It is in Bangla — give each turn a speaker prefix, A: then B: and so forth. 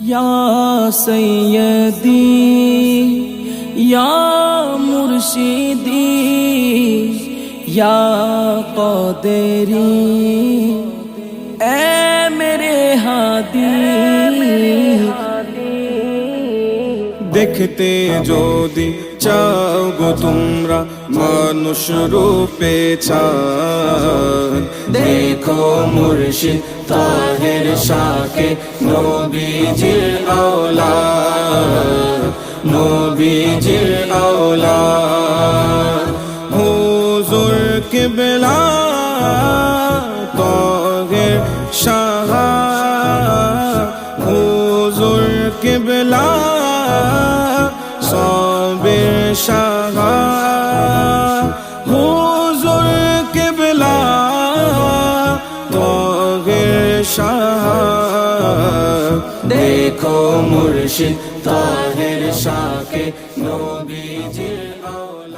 A: یا سیدی یا مرشدی یا قادری اے میرے ہادی
B: দেখতে যদি চাও গো তোমরা মানুষ রূপে চান দেখো মুর্শিদ, তাহের শাকে নবীজির আওলাদ নবীজির আওলাদ হুজুর কিবলা, তাহের শাহ। হুজুর কিবলা, সবের শাহা। শাহা। দেখো মুর্শিদ তাহের শাহকে নবীজির আওলা।